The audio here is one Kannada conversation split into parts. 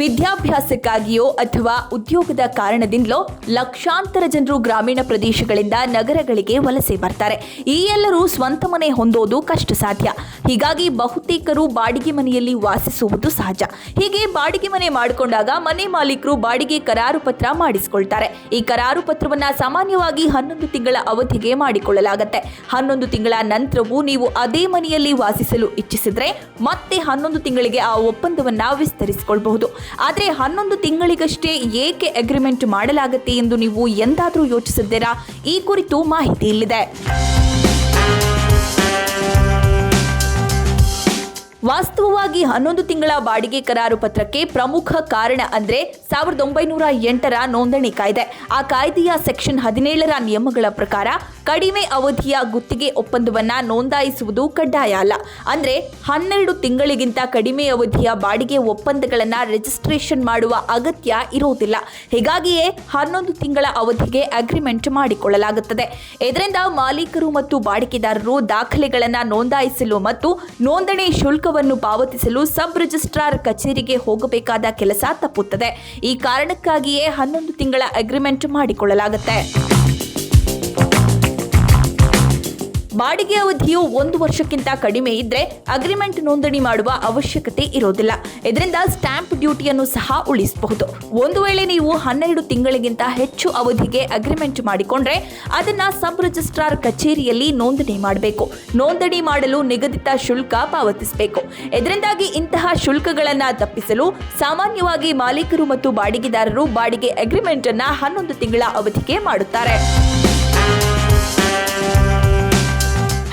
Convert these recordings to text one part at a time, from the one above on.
ವಿದ್ಯಾಭ್ಯಾಸಕ್ಕಾಗಿಯೋ ಅಥವಾ ಉದ್ಯೋಗದ ಕಾರಣದಿಂದಲೋ ಲಕ್ಷಾಂತರ ಜನರು ಗ್ರಾಮೀಣ ಪ್ರದೇಶಗಳಿಂದ ನಗರಗಳಿಗೆ ವಲಸೆ ಬರ್ತಾರೆ. ಈ ಎಲ್ಲರೂ ಸ್ವಂತ ಮನೆ ಹೊಂದೋದು ಕಷ್ಟ ಸಾಧ್ಯ. ಹೀಗಾಗಿ ಬಹುತೇಕರು ಬಾಡಿಗೆ ಮನೆಯಲ್ಲಿ ವಾಸಿಸುವುದು ಸಹಜ. ಹೀಗೆ ಬಾಡಿಗೆ ಮನೆ ಮಾಡಿಕೊಂಡಾಗ ಮನೆ ಮಾಲೀಕರು ಬಾಡಿಗೆ ಕರಾರು ಪತ್ರ ಮಾಡಿಸಿಕೊಳ್ತಾರೆ. ಈ ಕರಾರು ಪತ್ರವನ್ನ ಸಾಮಾನ್ಯವಾಗಿ ಹನ್ನೊಂದು ತಿಂಗಳ ಅವಧಿಗೆ ಮಾಡಿಕೊಳ್ಳಲಾಗುತ್ತೆ. ಹನ್ನೊಂದು ತಿಂಗಳ ನಂತರವೂ ನೀವು ಅದೇ ಮನೆಯಲ್ಲಿ ವಾಸಿಸಲು ಇಚ್ಛಿಸಿದ್ರೆ ಮತ್ತೆ ಹನ್ನೊಂದು ತಿಂಗಳಿಗೆ ಆ ಒಪ್ಪಂದವನ್ನ ವಿಸ್ತರಿಸಿಕೊಳ್ಳಬಹುದು ಆದರೆ ಹನ್ನೊಂದು ತಿಂಗಳಿಗಷ್ಟೇ ಏಕೆ ಅಗ್ರಿಮೆಂಟ್ ಮಾಡಲಾಗುತ್ತೆ ಎಂದು ನೀವು ಎಂದಾದರೂ ಯೋಚಿಸಿದ್ದೀರಾ? ಈ ಕುರಿತು ಮಾಹಿತಿ ಇಲ್ಲಿದೆ. ವಾಸ್ತವವಾಗಿ ಹನ್ನೊಂದು ತಿಂಗಳ ಬಾಡಿಗೆ ಕರಾರು ಪತ್ರಕ್ಕೆ ಪ್ರಮುಖ ಕಾರಣ ಅಂದ್ರೆ ಸಾವಿರದ ಒಂಬೈನೂರ ಎಂಟರ ನೋಂದಣಿ ಕಾಯ್ದೆ. ಆ ಕಾಯ್ದೆಯ ಸೆಕ್ಷನ್ ಹದಿನೇಳರ ನಿಯಮಗಳ ಪ್ರಕಾರ ಕಡಿಮೆ ಅವಧಿಯ ಗುತ್ತಿಗೆ ಒಪ್ಪಂದವನ್ನ ನೋಂದಾಯಿಸುವುದು ಕಡ್ಡಾಯ ಅಲ್ಲ. ಅಂದ್ರೆ ಹನ್ನೆರಡು ತಿಂಗಳಿಗಿಂತ ಕಡಿಮೆ ಅವಧಿಯ ಬಾಡಿಗೆ ಒಪ್ಪಂದಗಳನ್ನ ರಿಜಿಸ್ಟ್ರೇಷನ್ ಮಾಡುವ ಅಗತ್ಯ ಇರುವುದಿಲ್ಲ ಹೀಗಾಗಿಯೇ ಹನ್ನೊಂದು ತಿಂಗಳ ಅವಧಿಗೆ ಅಗ್ರಿಮೆಂಟ್ ಮಾಡಿಕೊಳ್ಳಲಾಗುತ್ತದೆ. ಇದರಿಂದ ಮಾಲೀಕರು ಮತ್ತು ಬಾಡಿಕೆದಾರರು ದಾಖಲೆಗಳನ್ನು ನೋಂದಾಯಿಸಲು ಮತ್ತು ನೋಂದಣಿ ಶುಲ್ಕವನ್ನು ಪಾವತಿಸಲು ಸಬ್ ರಿಜಿಸ್ಟ್ರಾರ್ ಕಚೇರಿಗೆ ಹೋಗಬೇಕಾದ ಕೆಲಸ ತಪ್ಪುತ್ತದೆ. ಈ ಕಾರಣಕ್ಕಾಗಿಯೇ ಹನ್ನೊಂದು ತಿಂಗಳ ಅಗ್ರಿಮೆಂಟ್ ಮಾಡಿಕೊಳ್ಳಲಾಗುತ್ತೆ. ಬಾಡಿಗೆ ಅವಧಿಯು ಒಂದು ವರ್ಷಕ್ಕಿಂತ ಕಡಿಮೆ ಇದ್ರೆ ಅಗ್ರಿಮೆಂಟ್ ನೋಂದಣಿ ಮಾಡುವ ಅವಶ್ಯಕತೆ ಇರೋದಿಲ್ಲ. ಇದರಿಂದ ಸ್ಟ್ಯಾಂಪ್ ಡ್ಯೂಟಿಯನ್ನು ಸಹ ಉಳಿಸಬಹುದು. ಒಂದು ವೇಳೆ ನೀವು ಹನ್ನೆರಡು ತಿಂಗಳಿಗಿಂತ ಹೆಚ್ಚು ಅವಧಿಗೆ ಅಗ್ರಿಮೆಂಟ್ ಮಾಡಿಕೊಂಡ್ರೆ ಅದನ್ನ ಸಬ್ ರಿಜಿಸ್ಟ್ರಾರ್ ಕಚೇರಿಯಲ್ಲಿ ನೋಂದಣಿ ಮಾಡಬೇಕು. ನೋಂದಣಿ ಮಾಡಲು ನಿಗದಿತ ಶುಲ್ಕ ಪಾವತಿಸಬೇಕು. ಇದರಿಂದಾಗಿ ಇಂತಹ ಶುಲ್ಕಗಳನ್ನ ತಪ್ಪಿಸಲು ಸಾಮಾನ್ಯವಾಗಿ ಮಾಲೀಕರು ಮತ್ತು ಬಾಡಿಗೆದಾರರು ಬಾಡಿಗೆ ಅಗ್ರಿಮೆಂಟ್ ಅನ್ನ ಹನ್ನೊಂದು ತಿಂಗಳ ಅವಧಿಗೆ ಮಾಡುತ್ತಾರೆ.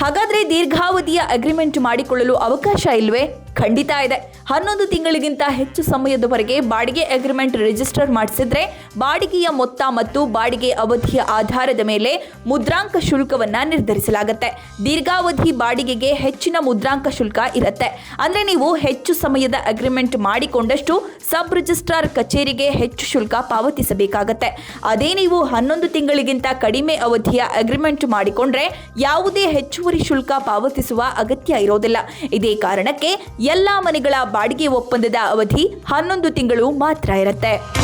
ಹಾಗಾದ್ರೆ ದೀರ್ಘಾವಧಿಯ ಅಗ್ರಿಮೆಂಟ್ ಮಾಡಿಕೊಳ್ಳಲು ಅವಕಾಶ ಇಲ್ವೇ? ಖಂಡಿತ ಇದೆ. ಹನ್ನೊಂದು ತಿಂಗಳಿಗಿಂತ ಹೆಚ್ಚು ಸಮಯದವರೆಗೆ ಬಾಡಿಗೆ ಅಗ್ರಿಮೆಂಟ್ ರಿಜಿಸ್ಟರ್ ಮಾಡಿಸಿದ್ರೆ ಬಾಡಿಗೆಯ ಮೊತ್ತ ಮತ್ತು ಬಾಡಿಗೆ ಅವಧಿಯ ಆಧಾರದ ಮೇಲೆ ಮುದ್ರಾಂಕ ಶುಲ್ಕವನ್ನ ನಿರ್ಧರಿಸಲಾಗುತ್ತೆ. ದೀರ್ಘಾವಧಿ ಬಾಡಿಗೆಗೆ ಹೆಚ್ಚಿನ ಮುದ್ರಾಂಕ ಶುಲ್ಕ ಇರುತ್ತೆ. ಅಂದ್ರೆ ನೀವು ಹೆಚ್ಚು ಸಮಯದ ಅಗ್ರಿಮೆಂಟ್ ಮಾಡಿಕೊಂಡಷ್ಟು ಸಬ್ ರಿಜಿಸ್ಟ್ರಾರ್ ಕಚೇರಿಗೆ ಹೆಚ್ಚು ಶುಲ್ಕ ಪಾವತಿಸಬೇಕಾಗತ್ತೆ. ಅದೇ ನೀವು ಹನ್ನೊಂದು ತಿಂಗಳಿಗಿಂತ ಕಡಿಮೆ ಅವಧಿಯ ಅಗ್ರಿಮೆಂಟ್ ಮಾಡಿಕೊಂಡ್ರೆ ಯಾವುದೇ ಹೆಚ್ಚುವರಿ ಶುಲ್ಕ ಪಾವತಿಸುವ ಅಗತ್ಯ ಇರೋದಿಲ್ಲ. ಇದೇ ಕಾರಣಕ್ಕೆ ಎಲ್ಲಾ ಮನೆಗಳ ಬಾಡಿಗೆ ಒಪ್ಪಂದದ ಅವಧಿ ಹನ್ನೊಂದು ತಿಂಗಳು ಮಾತ್ರ ಇರುತ್ತೆ.